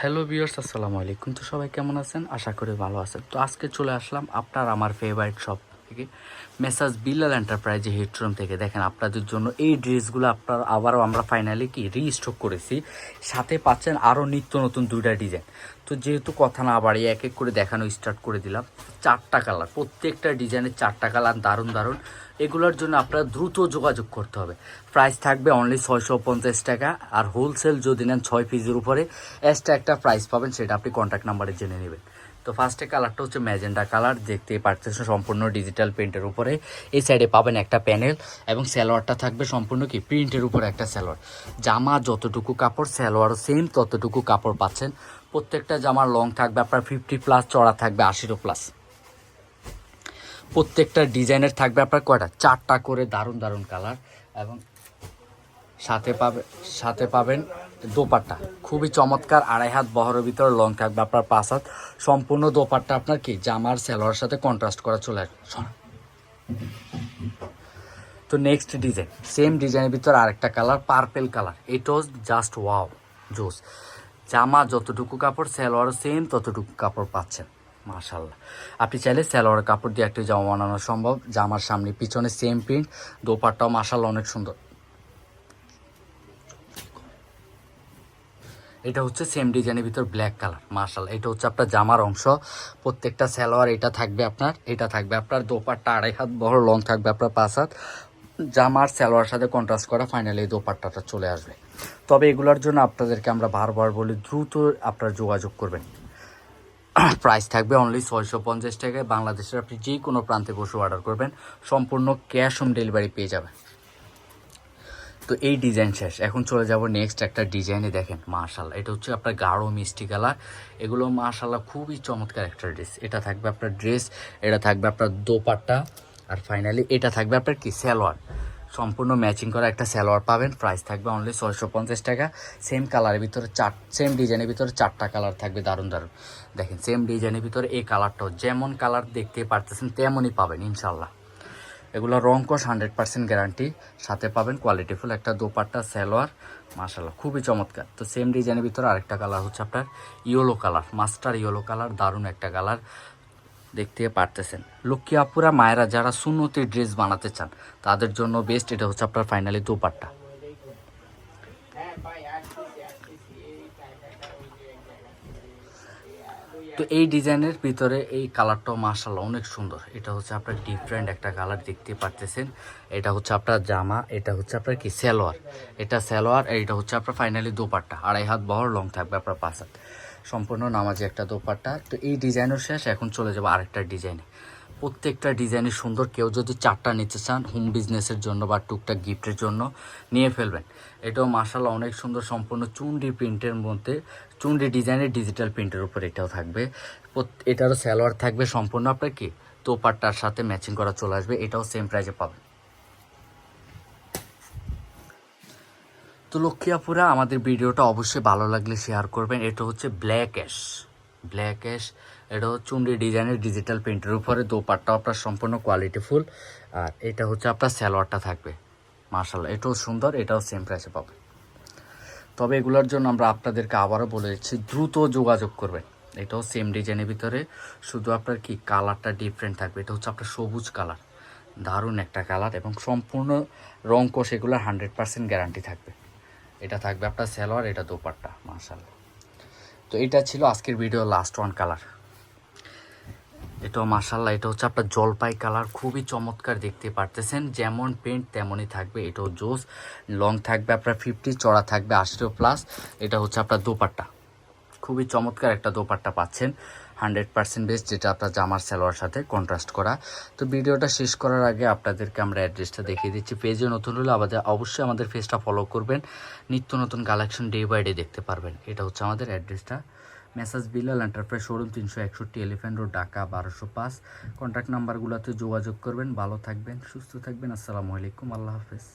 Hello বিয়ার্স আসসালামু আলাইকুম। তো সবাই কেমন আছেন? আশা করি ভালো আছেন। তো আজকে চলে আসলাম আপনার আমার ফেভারিট শপ থেকে মেসাজ বিল্লাল এন্টারপ্রাইজে হেডরুম থেকে। দেখেন, আপনাদের জন্য এই ড্রেসগুলো আপনার আবারও আমরা ফাইনালি কি রিস্টক করেছি। সাথে পাচ্ছেন আরও নিত্য নতুন দুইটা ডিজাইন। তো যেহেতু কথা না বাড়িয়ে এক এক করে দেখানো স্টার্ট করে দিলাম, চারটা কালার প্রত্যেকটা ডিজাইনের চারটা কালার দারুণ দারুণ। এগুলোর জন্য আপনারা দ্রুত যোগাযোগ করতে হবে। প্রাইস থাকবে অনলি ছয়শো পঞ্চাশ টাকা আর হোলসেল যদি নেন ছয় পিসের উপরে এক্সট্রা একটা প্রাইস পাবেন, সেটা আপনি কন্ট্যাক্ট নাম্বারে জেনে নেবেন। তো ফার্স্টে কালারটা হচ্ছে ম্যাজেন্ডা কালার দেখতেই পারতেছেন সম্পূর্ণ ডিজিটাল প্রিন্টের উপরে। এই সাইডে পাবেন একটা প্যানেল এবং স্যালোয়ারটা থাকবে সম্পূর্ণ কি প্রিন্টের উপরে একটা স্যালোয়ার জামা যতটুকু কাপড় স্যালোয়ারও সেম ততটুকু কাপড় পাচ্ছেন। প্রত্যেকটা জামার লং থাকবে, আপনার ফিফটি প্লাস চড়া থাকবে আশিরও প্লাস প্রত্যেকটা ডিজাইনের থাকবে আপনার কয়টা? চারটা করে দারুণ দারুণ কালার এবং সাথে পাবে সাথে পাবেন দোপাট্টা। খুবই চমৎকার আড়াই হাত বহরের ভিতরে লং থাকবে আপনার পাঁচ হাত। সম্পূর্ণ দোপাট্টা আপনার কি? জামার স্যালোয়ার সাথে কন্ট্রাস্ট করা চলে আসবে। তো নেক্সট ডিজাইন সেম ডিজাইনের ভিতরে আরেকটা কালার পার্পেল কালার এটাও জাস্ট ওয়াও জোস জামা যতটুকু কাপড় স্যালোয়ারও সেম ততটুকু কাপড় পাচ্ছেন। মাশাল্লাহ আপনি চাইলে স্যালোয়ার কাপড় দিয়ে একটা জামা বানানো সম্ভব। জামার সামনে পিছনে সেম প্রিন্ট দোপাট্টাও মাশাল্লাহ অনেক সুন্দর। এটা হচ্ছে সেম ডিজাইনের ভিতর ব্ল্যাক কালার মার্শাল এটা হচ্ছে আপনার জামার অংশ। প্রত্যেকটা সালোয়ার এটা থাকবে আপনার, এটা থাকবে আপনার দোপাট্টা আড়াই হাত বড় লং থাকবে আপনার পাঁচ হাত। জামার সালোয়ার সাথে কন্ট্রাস্ট করা ফাইনালি এই দোপাট্টাটা চলে আসবে। তবে এগুলোর জন্য আপনাদেরকে আমরা বারবার বলি, দ্রুত আপনারা যোগাযোগ করবেন। প্রাইস থাকবে অনলি ছয়শো পঞ্চাশ টাকায়। বাংলাদেশের আপনি যে কোনো প্রান্তে বসে অর্ডার করবেন। সম্পূর্ণ ক্যাশ অন ডেলিভারি পেয়ে যাবেন। তো এই ডিজাইন শেষ। এখন চলে যাব নেক্সট একটা ডিজাইনে দেখেন মাশাল্লাহ এটা হচ্ছে আপনার গাঢ় মিষ্টি কালার। এগুলো মাশাল্লাহ খুবই চমৎকার একটা ড্রেস এটা থাকবে আপনার ড্রেস এটা থাকবে আপনার দোপাট্টা, আর ফাইনালি এটা থাকবে আপনার কি? সালোয়ার। সম্পূর্ণ ম্যাচিং করা একটা সালোয়ার পাবেন। প্রাইস থাকবে অনলি ছয়শো পঞ্চাশ টাকা। সেম কালারের ভিতরে চার সেম ডিজাইনের ভিতরে চারটা কালার থাকবে, দারুণ দারুণ। দেখেন সেম ডিজাইনের ভিতরে এই কালারটাও যেমন কালার দেখতে পারতেছেন, তেমনই পাবেন ইনশাল্লাহ এগুলো রং কস হান্ড্রেড পার্সেন্ট গ্যারান্টি সাথে পাবেন কোয়ালিটিফুল একটা দোপাট্টা, সালোয়ার। মাশাল্লাহ খুবই চমৎকার। তো সেম ডিজাইনের ভিতরে আরেকটা কালার হচ্ছে আপনার yellow colour mustard yellow colour দারুণ একটা কালার দেখতে পারতেছেন। লক্ষ্মী আপুরা, মায়েরা যারা সুন্নতির ড্রেস বানাতে চান, তাদের জন্য বেস্ট এটা হচ্ছে আপনার ফাইনালি দোপাট্টা। তো এই ডিজাইনের ভিতরে এই কালারটাও মার্শাল অনেক সুন্দর। এটা হচ্ছে আপনার ডিফারেন্ট একটা কালার দেখতে পারতেছেন। এটা হচ্ছে আপনার জামা, এটা হচ্ছে আপনার কি, সালোয়ার। এটা সালোয়ার এটা হচ্ছে আপনার ফাইনালি দোপাট্টা। আড়াই হাত বহর লং থাকবে আপনার পাঁচ হাত। সম্পূর্ণ নামাজি একটা দোপাট্টা। তো এই ডিজাইনও শেষ, এখন চলে যাব আরেকটা ডিজাইনে। প্রত্যেকটা ডিজাইনই সুন্দর কেউ যদি চারটা নিতে চান হোম বিজনেসের জন্য বা টুকটাক গিফটের জন্য, নিয়ে ফেলবেন। এটাও মার্শাল্লাহ অনেক সুন্দর সম্পূর্ণ চুন্ডি প্রিন্টের মধ্যে চুন্ডি ডিজাইনের ডিজিটাল প্রিন্টের উপর এটাও থাকবে। এটারও স্যালোয়ার থাকবে সম্পূর্ণ আপনার কি? তোপারটার সাথে ম্যাচিং করা চলে আসবে, এটাও সেম প্রাইজে পাবেন। তো লক্ষ্মীয়াপুরা, আমাদের ভিডিওটা অবশ্যই ভালো লাগলে শেয়ার করবেন। এটা হচ্ছে ব্ল্যাক অ্যাশ ব্ল্যাক অ্যাশ এটা হচ্ছে চুন্ডি ডিজাইনের ডিজিটাল প্রিন্টের উপরে, দোপাট্টা আপনার সম্পূর্ণ কোয়ালিটিফুল আর এটা হচ্ছে আপনার স্যালোয়ারটা থাকবে মার্শাল্লাহ এটাও সুন্দর, এটাও সেম প্রাইসে পাবেন। তবে এগুলোর জন্য আমরা আপনাদেরকে আবারও বলে দিচ্ছি, দ্রুত যোগাযোগ করবেন, এটাও সেম ডিজাইনের ভিতরে, শুধু আপনার কি কালারটা ডিফারেন্ট থাকবে, এটা হচ্ছে আপনার সবুজ কালার দারুণ একটা কালার এবং সম্পূর্ণ রং কোষ এগুলোর হান্ড্রেড পার্সেন্ট গ্যারান্টি থাকবে, এটা থাকবে আপনার সালোয়ার, এটা দোপাট্টা মার্শাল্লাহ তো এটা ছিল আজকের ভিডিও লাস্ট ওয়ান কালার এটাও মার্শাল্লাহ এটা হচ্ছে আপনার জলপাই কালার খুবই চমৎকার দেখতে পারতেছেন। যেমন পেন্ট তেমনই থাকবে, এটাও জোস। লং থাকবে আপনার ফিফটি চড়া থাকবে আশিও প্লাস এটা হচ্ছে আপনার দোপাট্টা। খুবই চমৎকার একটা দোপাট্টা পাচ্ছেন। হান্ড্রেড পার্সেন্ট বেস্ট যেটা আপনার জামার সালোয়ার সাথে কন্ট্রাস্ট করা। তো ভিডিওটা শেষ করার আগে আপনাদেরকে আমরা অ্যাড্রেসটা দেখিয়ে দিচ্ছি। পেজে নতুন হলে আমাদের অবশ্যই আমাদের পেজটা ফলো করবেন। নিত্য নতুন কালেকশন ডে বাই ডে দেখতে পারবেন। এটা হচ্ছে আমাদের অ্যাড্রেসটা মেসাজ বিলাল এন্টারপ্রাইজ শোরুম তিনশো একষট্টি এলিফ্যান্ট রোড ঢাকা বারোশো পাঁচ। কন্ট্যাক্ট নাম্বারগুলোতে যোগাযোগ করবেন। ভালো থাকবেন, সুস্থ থাকবেন। আসসালামু আলাইকুম, আল্লাহ হাফেজ।